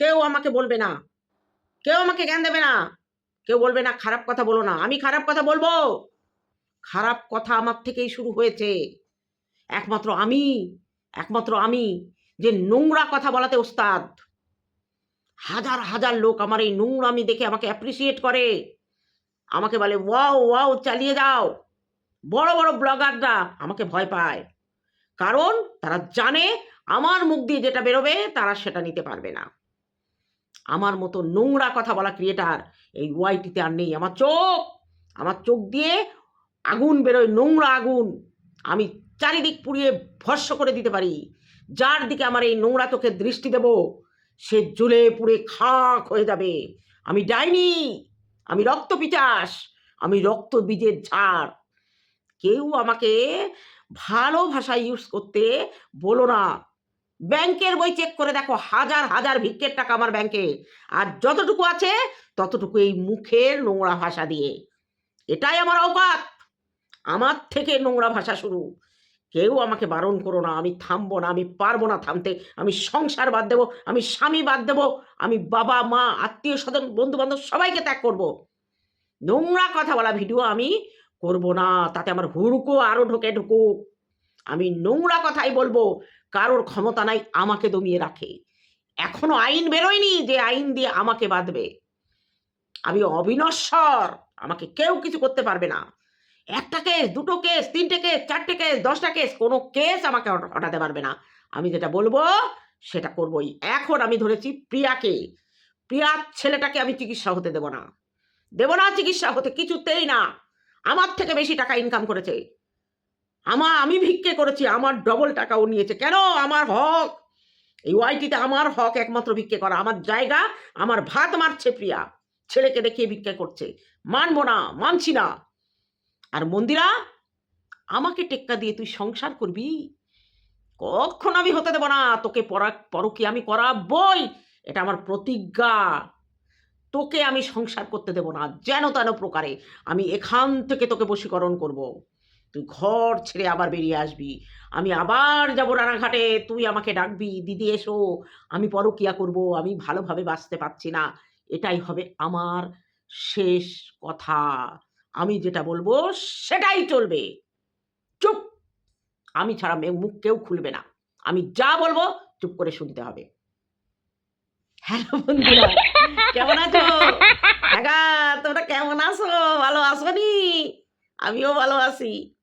কেউ আমাকে বলবে না। কেউ আমাকে জ্ঞান দেবে না। কেউ বলবে না, খারাপ কথা বলো না। আমি খারাপ কথা বলব। খারাপ কথা আমার থেকেই শুরু হয়েছে। একমাত্র আমি একমাত্র আমি যে নোংরা কথা বলাতে ওস্তাদ। হাজার হাজার লোক আমার এই নোংরামি দেখে আমাকে অ্যাপ্রিসিয়েট করে। আমাকে বলে, ওয়াও ওয়াও, চালিয়ে যাও। বড় বড় ব্লগাররা আমাকে ভয় পায়। কারণ তারা জানে আমার মুখ দিয়ে যেটা বেরোবে, তারা সেটা নিতে পারবে না। আমার মতো নোংরা কথা বলা ক্রিয়েটার এই ওয়াইটিতে আর নেই। আমার চোখ আমার চোখ দিয়ে আগুন বেরোয়, নোংরা আগুন। আমি চারিদিক পুড়িয়ে ভস্য করে দিতে পারি। যার দিকে আমার এই নোংরা চোখের দৃষ্টি দেব, সে জ্বলে পুড়ে খাক হয়ে যাবে। আমি ডাইনি, আমি রক্ত পিচাস, আমি রক্ত বীজের ঝাড়। কেউ আমাকে ভালো ভাষা ইউজ করতে বলো না। ব্যাংকের বই চেক করে দেখো হাজার হাজার ভিক্ষের টাকা আমার ব্যাংকে। আর যতটুকু আছে, ততটুকু এই মুখের নোংরা ভাষা দিয়ে। এটাই আমার অকাত আমার থেকে নোংরা ভাষা শুরু। কেউ আমাকে বারণ করো না, আমি থামবো না, আমি পারব না থামতে। আমি সংসার বাদ দেবো, আমি স্বামী বাদ দেবো, আমি বাবা, মা, আত্মীয় স্বজন বন্ধু বান্ধব সবাইকে ত্যাগ করব। নোংরা কথা বলা ভিডিও আমি করব না, তাতে আমার হুড়কো আরও ঢোকে ঢুকুক। আমি নোংরা কথাই বলব। কারোর ক্ষমতা নাই, আমাকে দমিয়ে রাখে। এখনও আইন বেরোয়নি যে আইন দিয়ে আমাকে বাঁধবে। আমি অবিনশ্বর, আমাকে কেউ কিছু করতে পারবে না। একটা কেস, দুটো কেস, তিনটে কেস, চারটে কেস, দশটা কেস, কোনো কেস আমাকে হটাতে পারবে না। আমি যেটা বলব, সেটা করবই। এখন আমি ধরেছি প্রিয়াকে। প্রিয়ার ছেলেটাকে আমি চিকিৎসা হতে দেব না। দেব না চিকিৎসা হতে কিছুতেই না। আমার থেকে বেশি টাকা ইনকাম করেছে। আমার আমি ভিক্ষে করেছি, আমার ডবল টাকাও নিয়েছে। কেন? আমার হক। এই ওয়াইটিতে আমার হক একমাত্র ভিক্ষে করা। আমার জায়গা, আমার ভাত মারছে প্রিয়া। ছেলেকে দেখিয়ে ভিক্ষা করছে। মানবো না, মানছি না। আর মন্দিরা, আমাকে টেক্কা দিয়ে তুই সংসার করবি? কখন আমি হতে দেবো না। তোকে পরা পরকি আমি করাবই। এটা আমার প্রতিজ্ঞা। তোকে আমি সংসার করতে দেবো না। যেন তেন প্রকারে আমি এখান থেকে তোকে বশীকরণ করব। তুই ঘর ছেড়ে আবার বেরিয়ে আসবি। আমি আবার যাব রানাঘাটে। তুই আমাকে ডাকবি, দিদি এসো। আমি পরকিয়া করব, আমি ভালোভাবে বাঁচতে পারছি না। এটাই হবে আমার শেষ কথা। আমি যেটা বলব সেটাই চলবে। চুপ! আমি ছাড়া মুখ কেউ খুলবে না। আমি যা বলব চুপ করে শুনতে হবে। হ্যালো বন্ধুরা, কেমন আছো? হ্যাঁ তোমরা কেমন আছো? ভালো আছো নি আমিও ভালো আছি।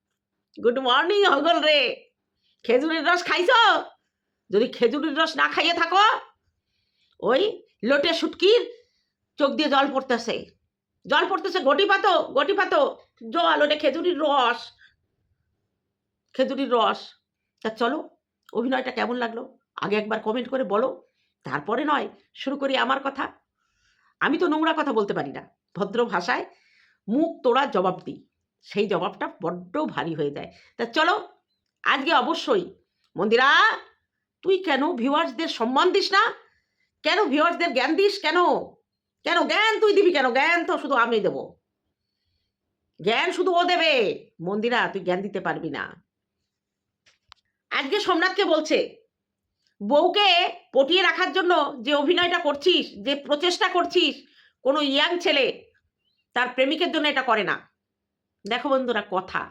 গুড মর্নিং হগল রে খেজুরের রস খাইছো? যদি খেজুরের রস না খাইয়ে থাকো, ওই লোটে শুটকির চোখ দিয়ে জল পড়তেছে। জল পড়তেছে, গটি পাতো গটি পাতো। জল, ওটা খেজুরির রস। খেজুরির রস। তা চলো, অভিনয়টা কেমন লাগল? আগে একবার কমেন্ট করে বলো। তারপরে নয়, শুরু করি আমার কথা। আমি তো নোংরা কথা বলতে পারি না। ভদ্র ভাষায় মুখ তোড়া জবাব দিই। সেই জবাবটা বড্ড ভারী হয়ে যায়। তা চলো, আজকে অবশ্যই, মন্দিরা, তুই কেন ভিউয়ার্সদের সম্মান দিস না? কেন ভিউয়ার্সদের জ্ঞান দিস কেন? কেন জ্ঞান তুই দিবি কেন? জ্ঞান তো শুধু আমি দেব। জ্ঞান শুধু ও দেবে। মন্দিরা, তুই জ্ঞান দিতে পারবি না। আজকে সোমনাথকে বলছে, বউকে পটিয়ে রাখার জন্য যে অভিনয়টা করছিস, যে প্রচেষ্টা করছিস, কোনো ইয়াং ছেলে তার প্রেমিকের জন্য এটা করে না। দেখো বন্ধুরা, কথা।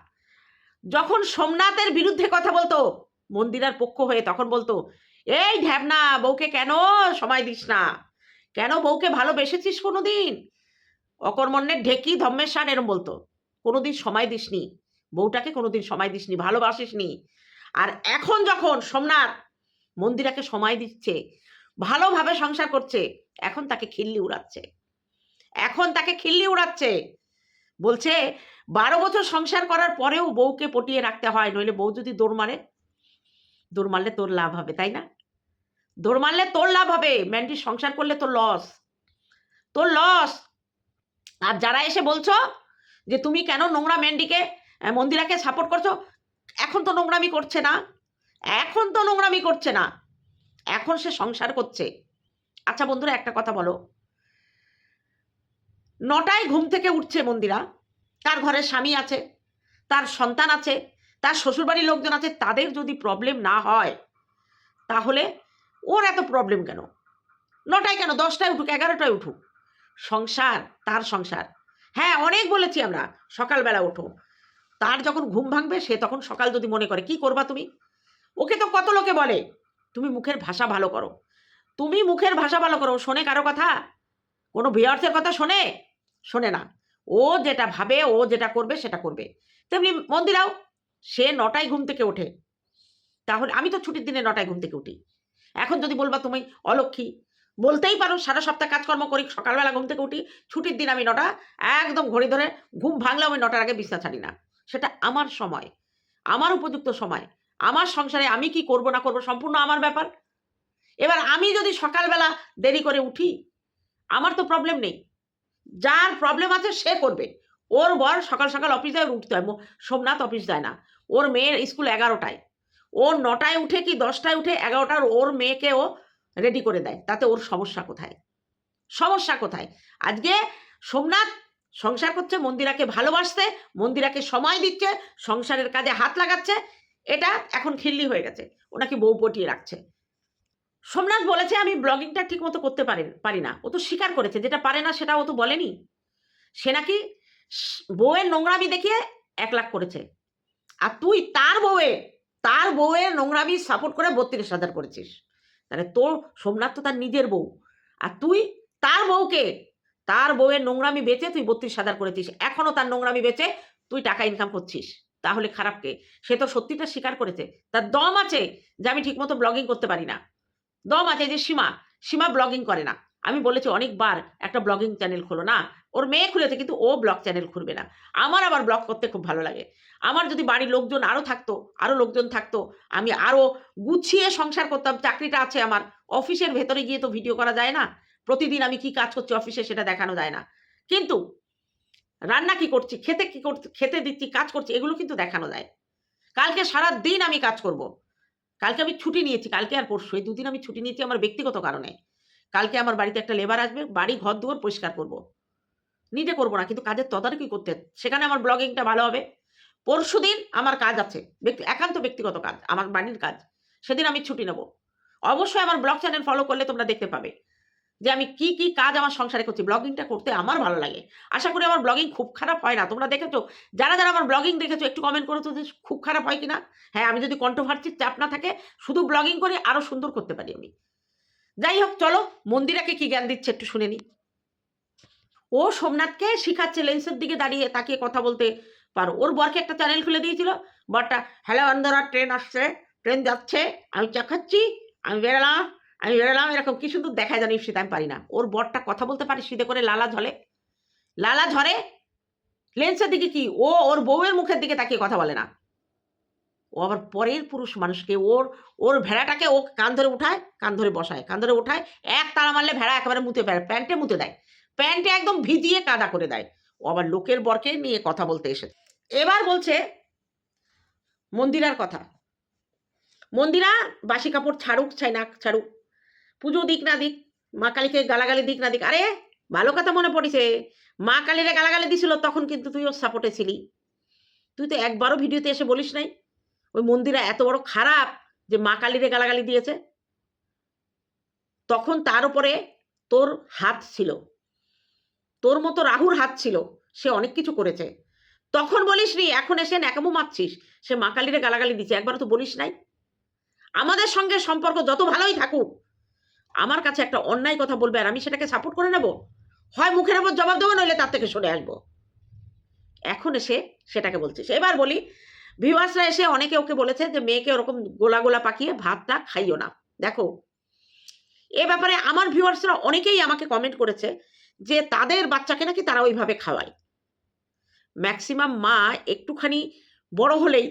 যখন সোমনাথের বিরুদ্ধে কথা বলতো, মন্দিরার পক্ষ হয়ে তখন বলতো, এই ঢ্যাবনা, বউকে কেন সময় দিস না? কেন বউকে ভালোবেসেছিস কোনোদিন? অকর্মণ্যের ঢেকি ধম্মের সার এরম বলতো, কোনোদিন সময় দিসনি, বউটাকে কোনোদিন সময় দিসনি, ভালোবাসিসনি। আর এখন যখন সোমনাথ মন্দিরাকে সময় দিচ্ছে, ভালোভাবে সংসার করছে, এখন তাকে খিল্লি উড়াচ্ছে। এখন তাকে খিল্লি উড়াচ্ছে। বলছে, বারো বছর সংসার করার পরেও বউকে পটিয়ে রাখতে হয়, নইলে বউ যদি দৌড় মারে, দৌড় মারলে তোর লাভ হবে, তাই না? দৌড় মারলে তোর লাভ হবে, ম্যান্ডি, সংসার করলে তোর লস তোর লস আর যারা এসে বলছো যে, তুমি কেন নোংরা ম্যান্ডিকে মন্দিরাকে সাপোর্ট করছ? এখন তো নোংরামি করছে না, এখন তো নোংরামি করছে না, এখন সে সংসার করছে। আচ্ছা বন্ধুরা, একটা কথা বলো নটায় ঘুম থেকে উঠছে মন্দিরা। তার ঘরে স্বামী আছে, তার সন্তান আছে, তার শ্বশুরবাড়ির লোকজন আছে, তাদের যদি প্রবলেম না হয়, তাহলে ওর এত প্রবলেম কেন? নটায় কেন? দশটায় উঠুক, এগারোটায় উঠুক। সংসার, তার সংসার। হ্যাঁ অনেক বলেছি আমরা, সকালবেলা ওঠো। তার যখন ঘুম ভাঙবে, সে তখন সকাল যদি মনে করে, কি করবা তুমি? ওকে তো কত লোকে বলে, তুমি মুখের ভাষা ভালো করো। তুমি মুখের ভাষা ভালো করো, শোনে কারও কথা? কোনো ভিয়ার্সের কথা শোনে? শোনে না। ও যেটা ভাবে, ও যেটা করবে, সেটা করবে। তেমনি মন্দিরাও, সে নটায় ঘুম থেকে ওঠে। তাহলে আমি তো ছুটির দিনে নটায় ঘুম থেকে উঠি। এখন যদি বলবা তুমি, অলক্ষী, বলতেই পারো সারা সপ্তাহ কাজকর্ম করি, সকালবেলা ঘুম থেকে উঠি, ছুটির দিন আমি নটা, একদম ঘড়ি ধরে ঘুম ভাঙলে আমি নটার আগে বিছনা ছাড়ি না। সেটা আমার সময়, আমার উপযুক্ত সময়। আমার সংসারে আমি কি করব, না করব, সম্পূর্ণ আমার ব্যাপার। এবার আমি যদি সকালবেলা দেরি করে উঠি, আমার তো প্রবলেম নেই। যার প্রবলেম আছে সে করবে। ওর বর সকাল সকাল অফিস যায় উঠতে হয়। সোমনাথ অফিস যায় না। ওর মেয়ের স্কুল এগারোটায়। ও নটায় উঠে কি দশটায় উঠে এগারোটার ওর মেয়েকে ও রেডি করে দেয়। তাতে ওর সমস্যা কোথায়? সমস্যা কোথায়? আজকে সোমনাথ সংসার করছে, মন্দিরাকে ভালোবাসতে মন্দিরাকে সময় দিচ্ছে, সংসারের কাজে হাত লাগাচ্ছে। এটা এখন খিল্লি হয়ে গেছে। ওনাকে বউ পটিয়ে রাখছে। সোমনাথ বলেছে, আমি ব্লগিংটা ঠিক মতো করতে পারি পারি না। ও তো স্বীকার করেছে, যেটা পারে না সেটা ও তো বলেনি। সে নাকি বউয়ের নোংরামি দেখিয়ে এক লাখ করেছে। আর তুই তার বউয়ে, তার বউয়ের নোংরামি সাপোর্ট করে বত্রিশ হাজার করেছিস। তাহলে তোর, সোমনাথ তো তার নিজের বউ। আর তুই তার বউকে, তার বউয়ের নোংরামি বেচে তুই বত্রিশ হাজার করেছিস। এখনও তার নোংরামি বেচে তুই টাকা ইনকাম করছিস। তাহলে খারাপকে সে তো সত্যিটা স্বীকার করেছে। তার দম আছে যে, আমি ঠিকমতো ব্লগিং করতে পারি না। দম আছে যে সীমা সীমা ব্লগিং করে না। আমি বলেছি অনেকবার একটা ব্লগিং চ্যানেল খোলো না, ওর মেয়ে খুলেছে কিন্তু ও ব্লগ চ্যানেল খুলবে না। আমার আবার ব্লগ করতে খুব ভালো লাগে। আমার যদি বাড়ির লোকজন আরও থাকতো আরও লোকজন থাকতো, আমি আরও গুছিয়ে সংসার করতাম, চাকরিটা আছে আমার, অফিসের ভেতরে গিয়ে তো ভিডিও করা যায় না। প্রতিদিন আমি কি কাজ করছি অফিসে সেটা দেখানো যায় না। কিন্তু রান্না কি করছি, খেতে কি করছি, খেতে দিচ্ছি, কাজ করছি, এগুলো কিন্তু দেখানো যায়। কালকে সারা দিন আমি কাজ করব। কালকে আমি ছুটি নিয়েছি, কালকে আর পরশু, এই দুদিন আমি ছুটি নিয়েছি আমার ব্যক্তিগত কারণে। কালকে আমার বাড়িতে একটা লেবার আসবে, বাড়ি ঘর দুয়ার পরিষ্কার করব। নিজে করব না, কিন্তু কাজের তদারকি করতে, সেখানে আমার ব্লগিংটা ভালো হবে। পরশু দিন আমার কাজ আছে, ব্যক্তি, একান্ত ব্যক্তিগত কাজ, আমার বাড়ির কাজ, সেদিন আমি ছুটি নেব। অবশ্যই আমার ব্লগ চ্যানেল ফলো করলে তোমরা দেখতে পাবে। যে আমি কি কি কাজ আমার সংসারে করছি ব্লগিংটা করতে আমার ভালো লাগে। আশা করি আমার ব্লগিং খুব খারাপ হয় না। তোমরা দেখেছ, যারা যারা আমার ব্লগিং দেখেছ, একটু কমেন্ট করো তো যে খুব খারাপ হয় কিনা? হ্যাঁ আমি যদি কন্ট্রোভার্সির চাপ না থাকে, শুধু ব্লগিং করে আরও সুন্দর করতে পারি আমি। যাই হোক, চলো, মন্দিরাকে কি জ্ঞান দিচ্ছে একটু শুনে নি। ও সোমনাথকে শিখাচ্ছে লেন্সের দিকে দাঁড়িয়ে তাকিয়ে কথা বলতে পারো। ওর বরকে একটা চ্যানেল খুলে দিয়েছিল, বরটা হ্যালো অন্ধরা ট্রেন আসছে ট্রেন যাচ্ছে, আমি চা খাচ্ছি, আমি বেরোলাম। আমি বেরোলাম, এরকম কি সুন্দর দেখা জানি সেটা আমি পারি না। ওর বরটা কথা বলতে পারে, সিধে করে লালা ঝলে লালা ঝরে? লেন্সের দিকে কি? ও ওর বউয়ের মুখের দিকে তাকিয়ে কথা বলে না। ও আবার পরের পুরুষ মানুষকে, ওর ওর ভেড়াটাকে ও কান ধরে উঠায়, কান ধরে বসায়। কান ধরে উঠায়, এক তাড়া মারলে ভেড়া একেবারে মুতে ফেলে, প্যান্টে মুতে দেয়। প্যান্টে একদম ভিজিয়ে কাদা করে দেয়। ও আবার লোকের বরকে নিয়ে কথা বলতে এসে এবার বলছে মন্দিরার কথা। মন্দিরা বাসি কাপড় ছাড়ুক চাই না, ছাড়ুক। পুজো দিক না দিক, মা কালীকে গালাগালি দিক না দিক। আরে, ভালো কথা মনে পড়েছে। মা কালীরে গালাগালি দিছিল, তখন কিন্তু তুই ওর সাপোর্টে ছিলি। তুই তো একবারও ভিডিওতে এসে বলিস নাই, ওই মন্দিরা এত বড় খারাপ যে মা কালীরে গালাগালি দিয়েছে। তখন তার উপরে তোর হাত ছিল। তোর মতো রাহুর হাত ছিল, সে অনেক কিছু করেছে। তখন বলিস নি, এখন এসে ন্যাকামো মারছিস, সে মা কালীরে গালাগালি দিচ্ছে একবারও তো বলিস নাই। আমাদের সঙ্গে সম্পর্ক যত ভালোই থাকুক আমার কাছে একটা অন্যায় কথা বলবে আর আমি সেটাকে সাপোর্ট করে নেব? হয় মুখের ওপর জবাব দেবো নইলে তার থেকে সরে আসব? এখন এসে সেটাকে বলছিস এবার বলি ভিউয়ার্সরা এসে অনেকে ওকে বলেছে যে, মেয়েকে ওরকম গোলা গোলা পাকিয়ে ভাতটা খাইও না। দেখো, এ ব্যাপারে আমার ভিউয়ার্সরা অনেকেই আমাকে কমেন্ট করেছে যে, তাদের বাচ্চাকে নাকি তারা ওইভাবে খাওয়ায়? ম্যাক্সিমাম মা একটুখানি বড় হলেই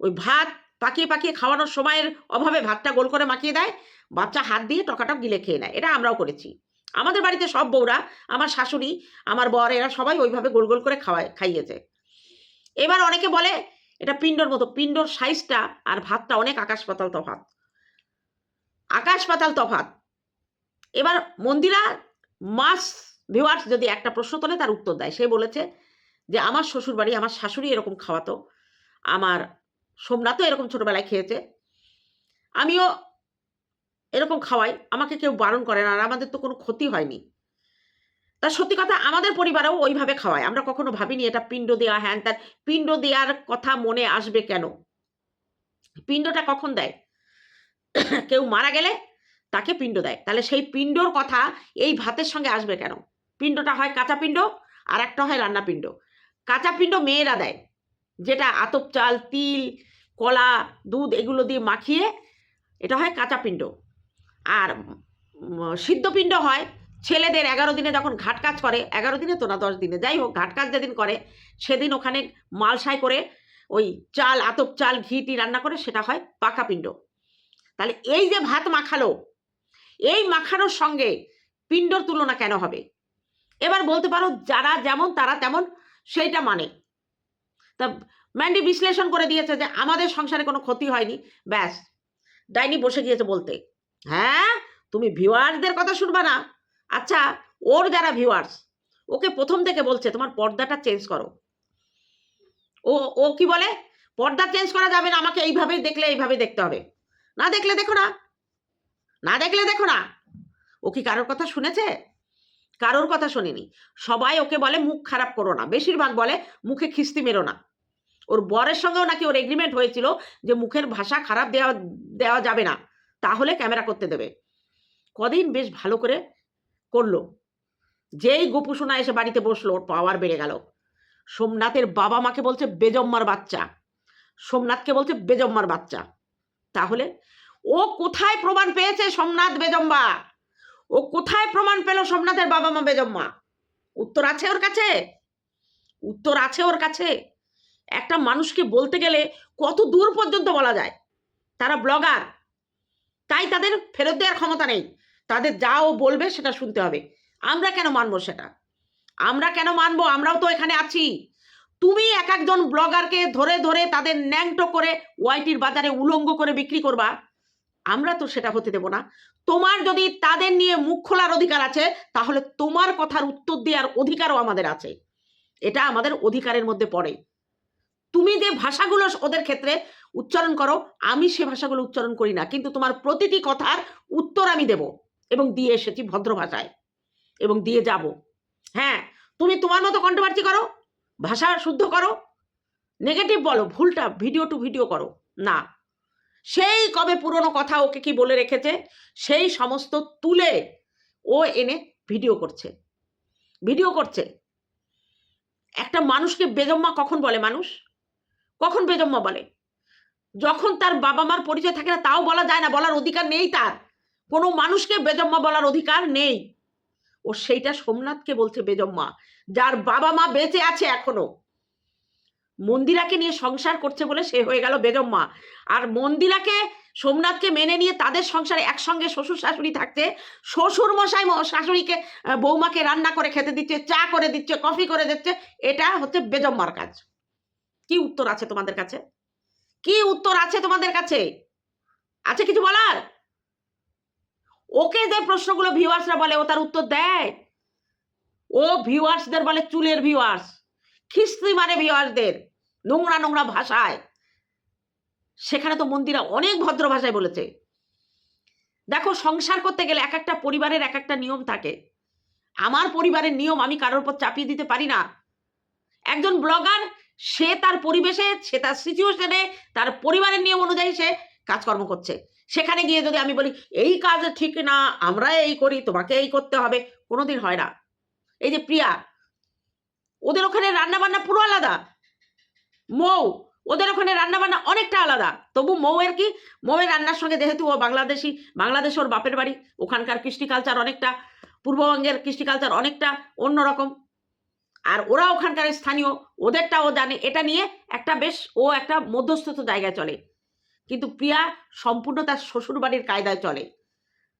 ওই ভাত পাকিয়ে পাকিয়ে খাওয়ানোর সময়ের অভাবে ভাতটা গোল করে মাখিয়ে দেয় বাচ্চা হাত দিয়ে টকাটক গিলে খেয়ে নেয়। এটা আমরাও করেছি। আমাদের বাড়িতে সব বউরা, আমার শাশুড়ি, আমার বর, এরা সবাই ওইভাবে গোল গোল করে খাওয়ায়, খাইয়েছে। এবার অনেকে বলে, এটা পিণ্ডর মতো, পিণ্ডর সাইজটা আর ভাতটা অনেক আকাশ পাতাল তফাত আকাশ পাতাল তফাত এবার মন্দিরা মাস ভিউয়ার্স যদি একটা প্রশ্ন তোলে, তার উত্তর দেয়। সে বলেছে যে, আমার শ্বশুর বাড়ি আমার শাশুড়ি এরকম খাওয়াতো। আমার সোমনাথও এরকম ছোটবেলায় খেয়েছে। আমিও এরকম খাওয়াই, আমাকে কেউ বারণ করে না, আর আমাদের তো কোনো ক্ষতি হয়নি। তা সত্যি কথা, আমাদের পরিবারেও ওইভাবে খাওয়ায়। আমরা কখনো ভাবিনি এটা পিণ্ড দেওয়া হ্যান ত্যান। পিণ্ড দেওয়ার কথা মনে আসবে কেন? পিণ্ডটা কখন দেয়? কেউ মারা গেলে তাকে পিণ্ড দেয়। তাহলে সেই পিণ্ডর কথা এই ভাতের সঙ্গে আসবে কেন? পিণ্ডটা হয় কাঁচা পিণ্ড, আর একটা হয় রান্না পিণ্ড। কাঁচা পিণ্ড মেয়েরা দেয়, যেটা আতপ চাল, তিল, কলা, দুধ, এগুলো দিয়ে মাখিয়ে এটা হয় কাঁচা পিণ্ড। আর উম, সিদ্ধ পিণ্ড হয়। ছেলেদের এগারো দিনে যখন ঘাট কাজ করে এগারো দিনে তো না দশ দিনে যাই হোক ঘাট কাজ যেদিন করে সেদিন ওখানে মালসাই করে ওই চাল আতপ চাল ঘি টি রান্না করে সেটা হয় পাকা পিণ্ড। তাহলে এই যে ভাত মাখালো এই মাখানোর সঙ্গে পিণ্ডর তুলনা কেন হবে? এবার বলতে পারো যারা যেমন তারা তেমন সেইটা মানে। তা ম্যান্ডি বিশ্লেষণ করে দিয়েছে যে আমাদের সংসারে কোনো ক্ষতি হয়নি ব্যাস ডাইনি বসে গিয়েছে বলতে। হ্যাঁ? তুমি ভিউয়ার্সদের কথা শুনবা না? আচ্ছা ওর যারা ভিউয়ার্স, ওকে প্রথম থেকে বলছে, তোমার পর্দাটা চেঞ্জ করো। ও ও কি বলে? পর্দা চেঞ্জ করা যাবে না, আমাকে এইভাবেই দেখলে এইভাবে দেখতে হবে। না দেখলে দেখো না। না দেখলে দেখো না। ও কি কারোর কথা শুনেছে? কারোর কথা শোনেনি। সবাই ওকে বলে, মুখ খারাপ করো না। বেশিরভাগ বলে, মুখে খিস্তি মেরো না। ওর বরের সঙ্গেও নাকি ওর এগ্রিমেন্ট হয়েছিল যে, মুখের ভাষা খারাপ দেওয়া দেওয়া যাবে না। তাহলে ক্যামেরা করতে দেবে। কদিন বেশ ভালো করে করল। যেই গোপু সোনা এসে বাড়িতে বসল, ওর পাওয়ার বেড়ে গেল। সোমনাথের বাবা মাকে বলছে, বেজম্মার বাচ্চা। সোমনাথকে বলছে, বেজম্মার বাচ্চা। তাহলে ও কোথায় প্রমাণ পেয়েছে সোমনাথ বেজম্বা ও কোথায় প্রমাণ পেল সোমনাথের বাবা মা বেজম্মা? উত্তর আছে ওর কাছে? উত্তর আছে ওর কাছে। একটা মানুষকে বলতে গেলে কত দূর পর্যন্ত বলা যায়? তারা ব্লগার। তাই তাদের ফেরত দেওয়ার ক্ষমতা নেই। তাদের যা ও বলবে সেটা শুনতে হবে। আমরা কেন মানবো সেটা? আমরা কেন মানবো? আমরাও তো এখানে আছি। তুমি এক একজন ব্লগারকে ধরে ধরে তাদের ন্যাংটো করে ওয়াইটির বাজারে উলঙ্গ করে বিক্রি করবা। আমরা তো সেটা হতে দেব না। তোমার যদি তাদের নিয়ে মুখ খোলার অধিকার আছে, তাহলে তোমার কথার উত্তর দেওয়ার অধিকারও আমাদের আছে। এটা আমাদের অধিকারের মধ্যে পড়ে। তুমি যে ভাষাগুলো ওদের ক্ষেত্রে উচ্চারণ করো, আমি সে ভাষাগুলো উচ্চারণ করি না, কিন্তু তোমার প্রতিটি কথার উত্তর আমি দেব এবং দিয়ে এসেছি ভদ্র ভাষায় এবং দিয়ে যাব। হ্যাঁ তুমি তোমার মতো কন্ট্রোভার্সি করো, ভাষা শুদ্ধ করো নেগেটিভ বলো, ভুলটা ভিডিও টু ভিডিও করো, না। সেই কবে পুরনো কথা ওকে কি বলে রেখেছে, সেই সমস্ত তুলে ও এনে ভিডিও করছে। ভিডিও করছে। একটা মানুষকে বেজম্মা কখন বলে মানুষ? কখন বেজম্মা বলে? যখন তার বাবা মার পরিচয় থাকে না, তাও বলা যায় না, বলার অধিকার নেই তার। কোনো মানুষকে বেজম্মা বলার অধিকার নেই। ও সেইটা সোমনাথকে বলছে বেজম্মা, যার বাবা মা বেঁচে আছে এখনও। মন্দিরাকে নিয়ে সংসার করছে বলে সে হয়ে গেল বেজম্মা। আর মন্দিরাকে, সোমনাথকে মেনে নিয়ে তাদের সংসারে একসঙ্গে শ্বশুর শাশুড়ি থাকতে শ্বশুর মশাই শাশুড়িকে বৌমাকে রান্না করে খেতে দিচ্ছে, চা করে দিচ্ছে, কফি করে দিচ্ছে, এটা হচ্ছে বেজম্মার কাজ। কি উত্তর আছে তোমাদের কাছে? কি উত্তর আছে তোমাদের কাছে? আছে কিছু বলার? ওকে যে প্রশ্নগুলো ভিউয়ার্সরা বলে, ও তার উত্তর দেয়। ও ভিউয়ার্সদের বলে চুলের ভিউয়ার্স, খিস্তি মানে ভিউয়ার্সদের, নোংরা নোংরা ভাষায়। সেখানে তো মন্দিরা অনেক ভদ্র ভাষায় বলেছে। দেখো, সংসার করতে গেলে এক একটা পরিবারের এক একটা নিয়ম থাকে। আমার পরিবারের নিয়ম আমি কারোর উপর চাপিয়ে দিতে পারি না। একজন ব্লগার সে তার পরিবেশে, সে তার সিচুয়েশনে তার পরিবারের নিয়ম অনুযায়ী সে কাজকর্ম করছে। সেখানে গিয়ে যদি আমি বলি, এই কাজ ঠিক না, আমরা এই করি, তোমাকে এই করতে হবে, কোনোদিন হয় না। এই যে প্রিয়া, ওদের ওখানে রান্না বান্না পুরো আলাদা। মৌ, ওদের ওখানে রান্না বান্না অনেকটা আলাদা। তবু মৌয়ের কি? মৌয়ের রান্নার সঙ্গে যেহেতু ও বাংলাদেশি বাংলাদেশ ওর বাপের বাড়ি, ওখানকার কৃষ্টি কালচার অনেকটা, পূর্ববঙ্গের কৃষ্টি কালচার অনেকটা অন্যরকম। আর ওরা ওখানকার স্থানীয়, ওদেরটাও জানে। এটা নিয়ে একটা বেশ, ও একটা মধ্যস্থত জায়গায় চলে। কিন্তু প্রিয়া সম্পূর্ণ তার শ্বশুর বাড়ির কায়দায় চলে।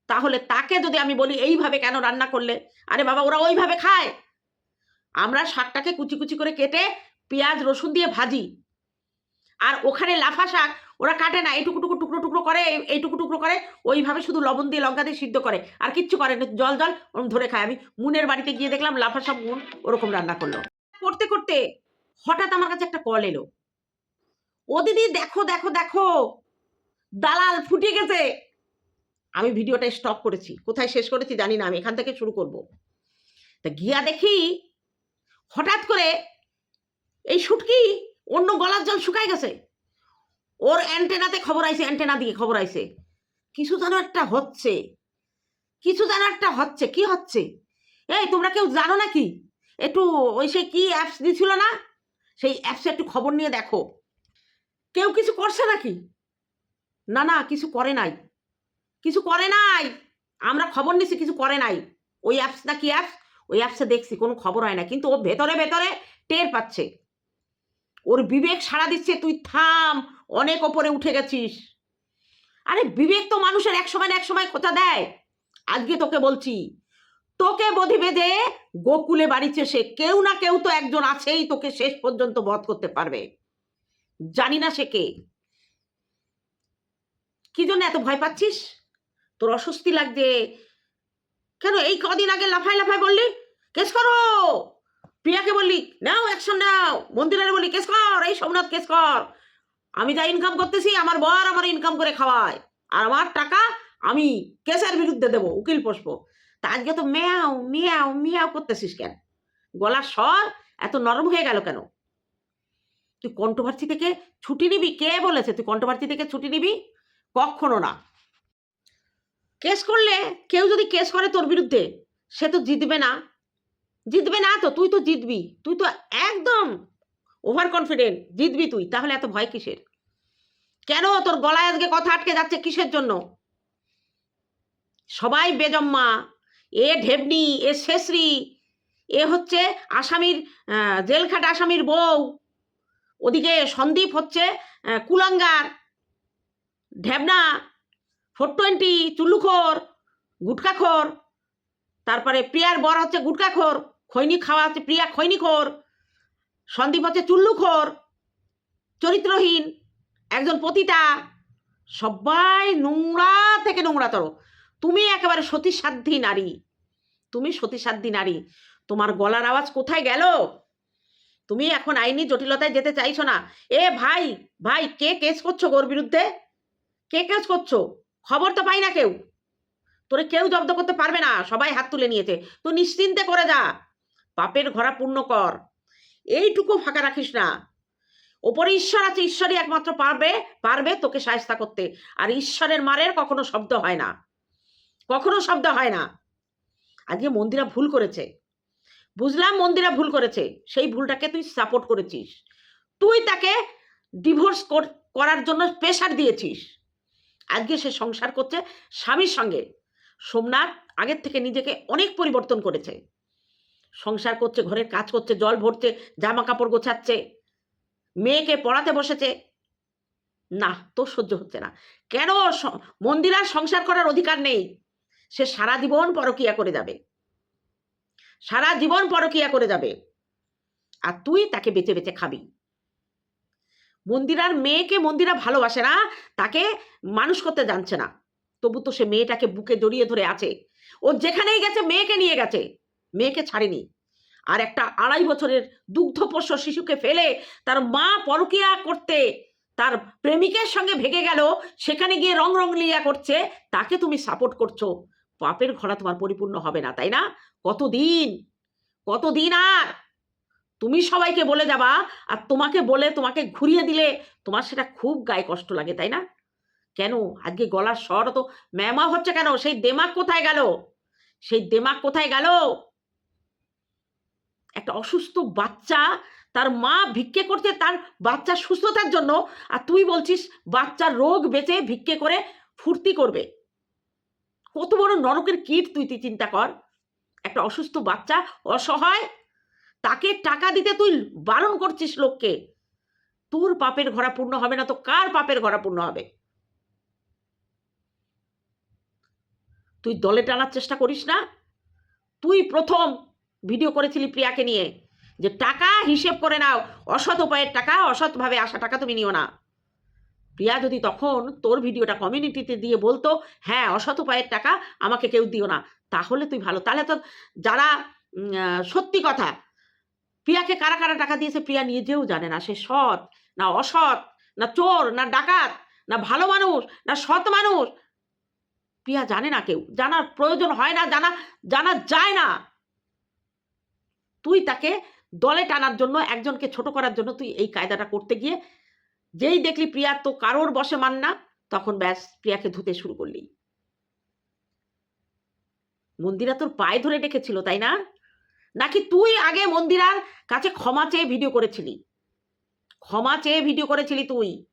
তাহলে তাকে যদি আমি বলি, এইভাবে কেন রান্না করলে? আরে বাবা, ওরা ওইভাবে খায়। আমরা শাকটাকে কুচি কুচি করে কেটে পেঁয়াজ, রসুন দিয়ে ভাজি। আর ওখানে লাফা শাক ওরা কাটে না এইটুকু টুকু টুকরো টুকরো করে, এই- এইটুকু টুকরো করে, ওইভাবে শুধু লবণ দিয়ে লঙ্কা দিয়ে সিদ্ধ করে, আর কিচ্ছু করে না, জল জল ওরকম ধরে খায়। আমি মুনের বাড়িতে গিয়ে দেখলাম লাফা শাক মুন ওরকম রান্না করল। করতে করতে হঠাৎ আমার কাছে একটা কল এলো। ও দিদি, দেখো দেখো দেখো, দালাল ফুটে গেছে। আমি ভিডিওটা স্টপ করেছি। কোথায় শেষ করেছি জানি না, আমি এখান থেকে শুরু করব। তা গিয়া দেখি হঠাৎ করে এই শুটকি অন্য গলার জল শুকায় গেছে। ওর অ্যান্টেনাতে খবর আইছে অ্যান্টেনা দিয়ে খবর আইছে। কিছু যেন একটা হচ্ছে। কিছু যেন একটা হচ্ছে। কি হচ্ছে? এই, তোমরা কেউ জানো নাকি? একটু ওই সে কি অ্যাপস দিছিল না? সেই অ্যাপসে একটু খবর নিয়ে দেখো। কেউ কিছু করছে নাকি? না না, কিছু করে নাই। কিছু করে নাই। আমরা খবর নিছি, কিছু করে নাই। ওই অ্যাপস না কি অ্যাপস ওই অ্যাপসে দেখছি, কোনো খবর হয় না। কিন্তু ও ভেতরে ভেতরে টের পাচ্ছে। ওর বিবেক সাড়া দিচ্ছে, তুই থাম অনেক ওপরে উঠে গেছিস। আরে বিবেক তো মানুষের এক সময় এক সময় খোঁচা দেয়। আজকে তোকে বলছি, তোকে বধিবে বেঁধে গোকুলে বাড়িছে সে, কেউ না কেউ তো একজন আছেই তোকে শেষ পর্যন্ত বধ করতে পারবে। জানি না সে কে। কি জন্য এত ভয় পাচ্ছিস? তোর অস্বস্তি লাগছে। কেন এই কদিন আগে লাফাই লাফাই বললি, কেস করো! প্রিয়াকে বললি, নাও, অ্যাকশন নাও। মন্দিরে বললি, কেস কর, এই সোমনাথ, কেস কর। আমি যা ইনকাম করতেছি, আমার বর আমার ইনকাম করে খাওয়ায়। আর আমার টাকা আমি কেসের বিরুদ্ধে দেবো, উকিল পোষবো। তা আজকে তো মেয়াও, মিয়াও মিয়াও করতেছিস কেন? গলার স্বর এত নরম হয়ে গেল কেন? তুই কণ্ঠভার্সি থেকে ছুটি নিবি? কে বলেছে তুই কণ্ঠভার্সি থেকে ছুটি নিবি? কখনো না। কেস করলে, কেউ যদি কেস করে তোর বিরুদ্ধে, সে তো জিতবে না। জিতবে না তো, তুই তো জিতবি। তুই তো একদম ওভার কনফিডেন্ট জিতবি তুই, তাহলে এত ভয় কিসের? কেন তোর গলায় আজকে কথা আটকে যাচ্ছে কিসের জন্য? সবাই বেজম্মা, এ ঢেবনি, এ শেষরি, এ হচ্ছে আসামির জেলখাট আসামির বউ, ওদিকে সন্দীপ হচ্ছে কুলাঙ্গার, ঢেবনা ফোর টোয়েন্টি চুল্লুখোর, গুটকাখোর, তারপরে প্রিয়ার বর হচ্ছে গুটকাখোর, খৈনি খাওয়া হচ্ছে প্রিয়া খৈনিখোর সন্দীপ হচ্ছে চুল্লুখোর, চরিত্রহীন, একজন পতিতা। সবাই নোংরা থেকে নোংরাতর। তুমি একেবারে সতীসাধ্যী নারী। তুমি সতীসাধ্যী নারী। তোমার গলার আওয়াজ কোথায় গেল? তুমি এখন আইনি জটিলতায় যেতে চাইছো না। এ ভাই ভাই, কে কেস করছ গোর বিরুদ্ধে? কে কেস করছ? খবর তো পাই না কেউ। তোরে কেউ জব্দ করতে পারবে না। সবাই হাত তুলে নিয়েছে। তুই নিশ্চিন্তে করে যা। পাপের ঘোড়া পূর্ণ কর। এইটুকু ফাঁকা রাখিস না। ওপরে ঈশ্বর আছে, ঈশ্বরই একমাত্র পারবে পারবে তোকে সায়স্তা করতে। আর ঈশ্বরের মারের কখনো শব্দ হয় না। কখনো শব্দ হয় না। আজকে মন্দিরা ভুল করেছে। বুঝলাম মন্দিরা ভুল করেছে। সেই ভুলটাকে তুই সাপোর্ট করেছিস। তুই তাকে ডিভোর্স করার জন্য প্রেশার দিয়েছিস। আজকে সে সংসার করছে স্বামীর সঙ্গে। সোমনাথ আগের থেকে নিজেকে অনেক পরিবর্তন করেছে। সংসার করছে ঘরের কাজ করছে, জল ভরছে জামা কাপড় গোছাচ্ছে, মেয়েকে পড়াতে বসেছে। না, তোর সহ্য হচ্ছে না। কেন মন্দিরার সংসার করার অধিকার নেই? সে সারা জীবন পরকিয়া করে যাবে। সারা জীবন পরকিয়া করে যাবে। আর তুই তাকে বেঁচে বেঁচে খাবি। মন্দিরার মেয়েকে মন্দিরা ভালোবাসে না, তাকে মানুষ করতে জানছে না। তবু তো সে মেয়েটাকে বুকে জড়িয়ে ধরে আছে। ও যেখানেই গেছে, মেয়েকে নিয়ে গেছে। মেয়েকে ছাড়েনি। আর একটা আড়াই বছরের দুগ্ধপোষ্য শিশুকে ফেলে তার মা পরকিয়া করতে তার প্রেমিকের সঙ্গে ভেগে গেল, সেখানে গিয়ে রং রং লিয়া করছে, তাকে তুমি সাপোর্ট করছ। পাপের ঘোড়া তোমার পরিপূর্ণ হবে না, তাই না? কতদিন? কতদিন আর? তুমি সবাইকে বলে যাবা, আর তোমাকে বলে, তোমাকে ঘুরিয়ে দিলে তোমার সেটা খুব গায়ে কষ্ট লাগে, তাই না? কেন? আজকে গলার স্বর তো ম্যামা হচ্ছে কেন? সেই দেমাক কোথায় গেল? সেই দেমাক কোথায় গেল? একটা অসুস্থ বাচ্চা, তার মা ভিক্ষে করছে তার বাচ্চার সুস্থতার জন্য, আর তুই বলছিস বাচ্চার রোগ বেঁচে ভিক্ষে করে ফুর্তি করবে। কত বড় নরকের কীট তুই তুই চিন্তা কর। একটা অসুস্থ বাচ্চা অসহায়, তাকে টাকা দিতে তুই বারণ করছিস লোককে। তোর পাপের ঘোড়া পূর্ণ হবে না, তো কার পাপের ঘোড়া পূর্ণ হবে? তুই দলে টানার চেষ্টা করিস না। তুই প্রথম ভিডিও করেছিলি প্রিয়াকে নিয়ে, যে টাকা হিসেব করে নাও, অসৎ উপায়ের টাকা, অসৎভাবে আসা টাকা তুমি নিও না। প্রিয়া যদি তখন তোর ভিডিওটা কমিউনিটিতে দিয়ে বলতো হ্যাঁ অসৎ উপায়ের টাকা আমাকে কেউ দিও না, তাহলে তুই ভালো। তাহলে তো যারা সত্যি কথা, প্রিয়াকে কারা কারা টাকা দিয়েছে প্রিয়া নিজেও জানে না, সে সৎ না অসৎ, না চোর, না ডাকাত, না ভালো মানুষ, না সৎ মানুষ। প্রিয়া জানে না কেউ, জানার প্রয়োজন হয় না, জানা জানা যায় না। তুই তাকে দলে টানার জন্য, একজনকে ছোট করার জন্য তুই এই কায়দাটা করতে গিয়ে যেই দেখলি প্রিয়া তো কারোর বসে মান না, তখন ব্যাস প্রিয়াকে ধুতে শুরু করলি। মন্দিরা তোর পায়ে ধরে ডেকেছিল, তাই না? নাকি তুই আগে মন্দিরার কাছে ক্ষমা চেয়ে ভিডিও করেছিলি? ক্ষমা চেয়ে ভিডিও করেছিলি তুই?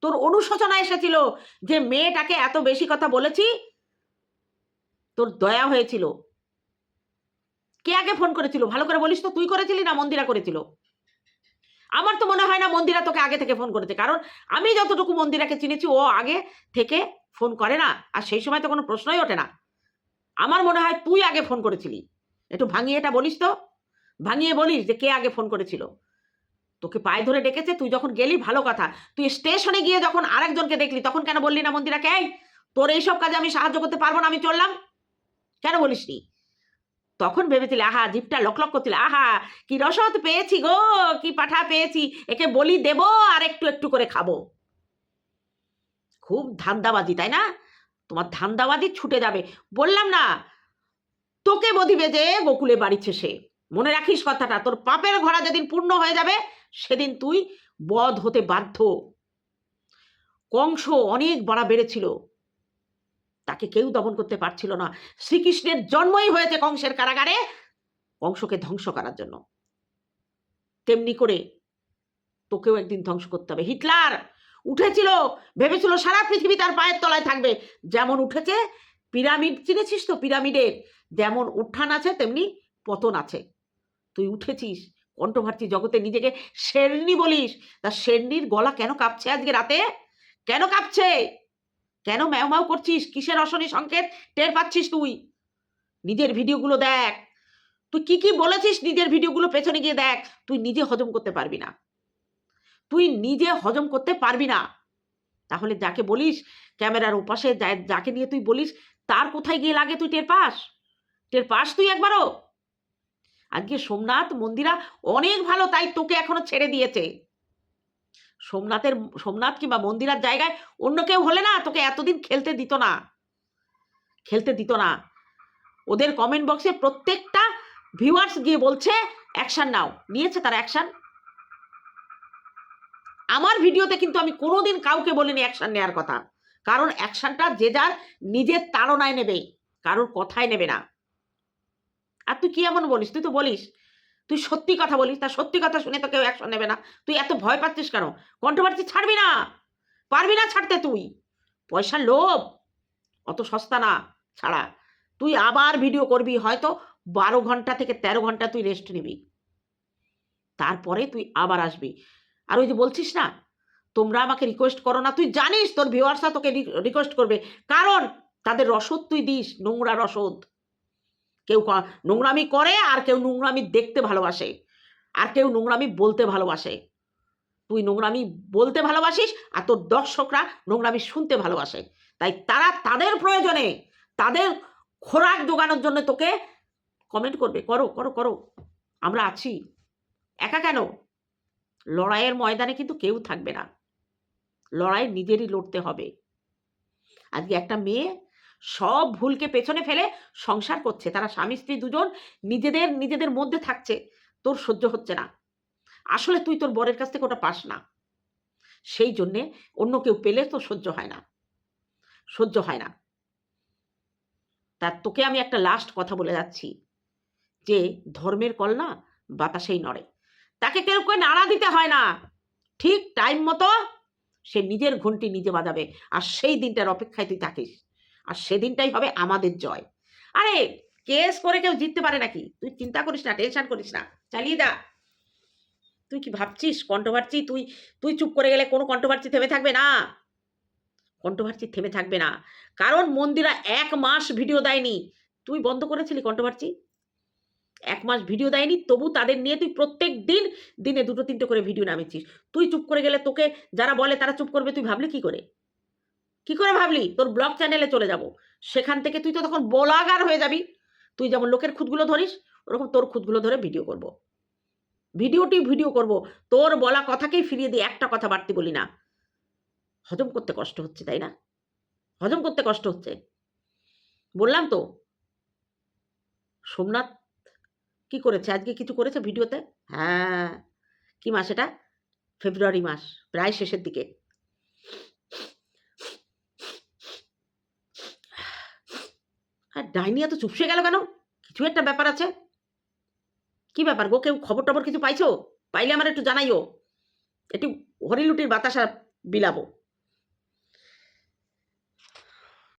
তোর অনুশোচনা এসেছিল যে মেয়েটাকে এত বেশি কথা বলেছি? তোর দয়া হয়েছিল। কে আগে ফোন করেছিল? ভালো করে বলিস তো, তুই করেছিলি না মন্দিরা করেছিল? আমার তো মনে হয় না মন্দিরা তোকে আগে থেকে ফোন করেছে, কারণ আমি যতটুকু মন্দিরাকে চিনেছি, ও আগে থেকে ফোন করে না, আর সেই সময় তো কোনো প্রশ্নই ওঠে না। আমার মনে হয় তুই আগে ফোন করেছিলি। একটু ভাঙিয়ে এটা বলিস তো। ভাঙিয়ে বলিস যে কে আগে ফোন করেছিল। তোকে পায়ে ধরে ডেকেছে, তুই যখন গেলি, ভালো কথা। তুই স্টেশনে গিয়ে যখন আরেকজনকে দেখলি, তখন কেন বললি না মন্দিরাকে, এই, তোর এইসব কাজে আমি সাহায্য করতে পারব না, আমি চললাম? কেন বলিসনি? তখন ভেবেছিলে, আহা জিপটা লকলক করছিল, আহা, কি রসদ পেয়েছি গো, কি পাঠা পেয়েছি, একে বলি দেব আর একটু একটু করে খাব। খুব ধান্দাবাজি, তাই না? তোমার ধান্দাবাজি ছুটে যাবে। বললাম না, তোকে বদিবে যে গোকুলে বাড়িছে সে মনে রাখিস কথাটা, তোর পাপের ঘোড়া যেদিন পূর্ণ হয়ে যাবে, সেদিন তুই বধ হতে বাধ্য। কংস অনেক বাড়া বেড়েছিল। তাকে কেউ দমন করতে পারছিল না। শ্রীকৃষ্ণের জন্মই হয়েছে কংসের কারাগারে কংসকে ধ্বংস করার জন্য। তেমনি করে তোকেও একদিন ধ্বংস করতে হবে। হিটলার উঠেছিল, ভেবেছিল সারা পৃথিবী তার পায়ের তলায় থাকবে। যেমন উঠেছে, পিরামিড চিনেছিস তো? পিরামিডের যেমন উত্থান আছে, তেমনি পতন আছে। তুই উঠেছিস, কণ্ঠভার্তি জগতে নিজেকে শেরনি বলিস। তা শেরনির গলা কেন কাঁপছে আজকে রাতে? কেন কাঁপছে? কেন ম্যাও করছিস? কিসের অশনি সংকেত? টের পাচ্ছিস তুই? নিজের ভিডিওগুলো দেখ। তুই কি কি বলেছিস নিজের ভিডিওগুলো পেছনে গিয়ে দেখ। তুই নিজে হজম করতে পারবি না। তুই নিজে হজম করতে পারবি না। তাহলে যাকে বলিস, ক্যামেরার ওপাশে যাকে নিয়ে তুই বলিস, তার কোথায় গিয়ে লাগে তুই টের পাস? টের পাস তুই একবারও? আজকে সোমনাথ মন্দিরা অনেক ভালো, তাই তোকে এখনও ছেড়ে দিয়েছে। সোমনাথের, সোমনাথ কিংবা মন্দিরার জায়গায় অন্য কেউ হলে না তোকে এতদিন খেলতে দিত না। খেলতে দিত না। ওদের কমেন্ট বক্সে প্রত্যেকটা ভিউয়ার্স গিয়ে বলছে অ্যাকশন নাও। নিয়েছে তার অ্যাকশন আমার ভিডিওতে কিন্তু আমি কোনোদিন কাউকে বলিনি অ্যাকশন নেওয়ার কথা। কারণ অ্যাকশনটা যে যার নিজের তাড়নায় নেবে, কারোর কথায় নেবে না। আর তুই কি এমন বলিস? তুই তো বলিস। তুই সত্যি কথা বলিস তা সত্যি কথা শুনে তো কেউ অ্যাকশন নেবে না। তুই এত ভয় পাচ্ছিস কেন? কন্ট্রোভার্সি ছাড়বি না! পারবি না ছাড়তে তুই। পয়সার লোভ, অত সস্তা না, ছাড়া। তুই আবার ভিডিও করবি, হয়তো বারো ঘণ্টা থেকে তেরো ঘণ্টা তুই রেস্ট নিবি। তারপরে তুই আবার আসবি। আর ওই যে বলছিস না, তোমরা আমাকে রিকোয়েস্ট করো না, তুই জানিস তোর ভিউয়ার্সরা তোকে রিকোয়েস্ট করবে। কারণ তাদের রসদ তুই দিস, নোংরা রসদ। কেউ নোংরামি করে আর কেউ নোংরামি দেখতে ভালোবাসে। আর কেউ নোংরামি বলতে ভালোবাসে। তুই নোংরামি বলতে ভালোবাসিস আর তোর দর্শকরা নোংরামি শুনতে ভালোবাসে। তাই তারা তাদের প্রয়োজনে, তাদের খোরাক জোগানোর জন্য তোকে কমেন্ট করবে। করো করো করো। আমরা আছি। একা কেন? লড়াইয়ের ময়দানে কিন্তু কেউ থাকবে না। লড়াই নিজেরই লড়তে হবে। আজকে একটা মেয়ে সব ভুলকে পেছনে ফেলে সংসার করছে। তারা স্বামী, স্ত্রী দুজন নিজেদের নিজেদের মধ্যে থাকছে। তোর সহ্য হচ্ছে না। আসলে তুই তোর বরের কাছ থেকে ওটা পাস না। সেই জন্যে অন্য কেউ পেলে তোর সহ্য হয় না। সহ্য হয় না। তা তোকে আমি একটা লাস্ট কথা বলে যাচ্ছি যে ধর্মের কল না বাতাসেই নড়ে। তাকে কেউ কেউ নাড়া দিতে হয় না। ঠিক টাইম মতো সে নিজের ঘন্টি নিজে বাজাবে। আর সেই দিনটার অপেক্ষায় তুই থাকিস। আর সেদিনটাই হবে আমাদের জয়। আরে কেস করে কেউ জিততে পারে নাকি? তুই চিন্তা করিস না, টেনশন করিস না। চালিয়ে যা। তুই কি ভাবছিস? কন্ট্রোভার্সি? তুই তুই চুপ করে গেলে কোনো কন্ট্রোভার্সি থেমে থাকবে না? কন্ট্রোভার্সি থেমে থাকবে না। কারণ মন্দিরা এক মাস ভিডিও দেয়নি। তুই বন্ধ করেছিলি কন্ট্রোভার্সি? এক মাস ভিডিও দেয়নি, তবু তাদের নিয়ে তুই প্রত্যেক দিন, দিনে দুটো তিনটে করে ভিডিও নামেছিস তুই চুপ করে গেলে তোকে যারা বলে তারা চুপ করবে, তুই ভাবলি কি করে? কি করে ভাবলি? তোর ব্লগ চ্যানেলে চলে যাব। সেখান থেকে তুই তো তখন বলাগার হয়ে যাবি। তুই যেমন লোকের খুদগুলো ধরিস, ওরকম তোর খুদগুলো ধরে ভিডিও করব। ভিডিওটি ভিডিও করব। তোর বলা কথাকেই ফিরিয়ে দিয়ে একটা কথা বাড়তি বলি না। হজম করতে কষ্ট হচ্ছে, তাই না? হজম করতে কষ্ট হচ্ছে। বললাম তো, সোমনাথ কি করেছে? আজকে কিছু করেছে ভিডিওতে হ্যাঁ। কি মাস এটা? ফেব্রুয়ারি মাস, প্রায় শেষের দিকে। আর ডাইনিয়া তো চুপসে গেল কেন? কিছু একটা ব্যাপার আছে। কি ব্যাপার গো, কেউ খবর টবর কিছু পাইছো? পাইলে আমার একটু জানাইও। একটু হরিলুটির বাতাসা বিলাবো।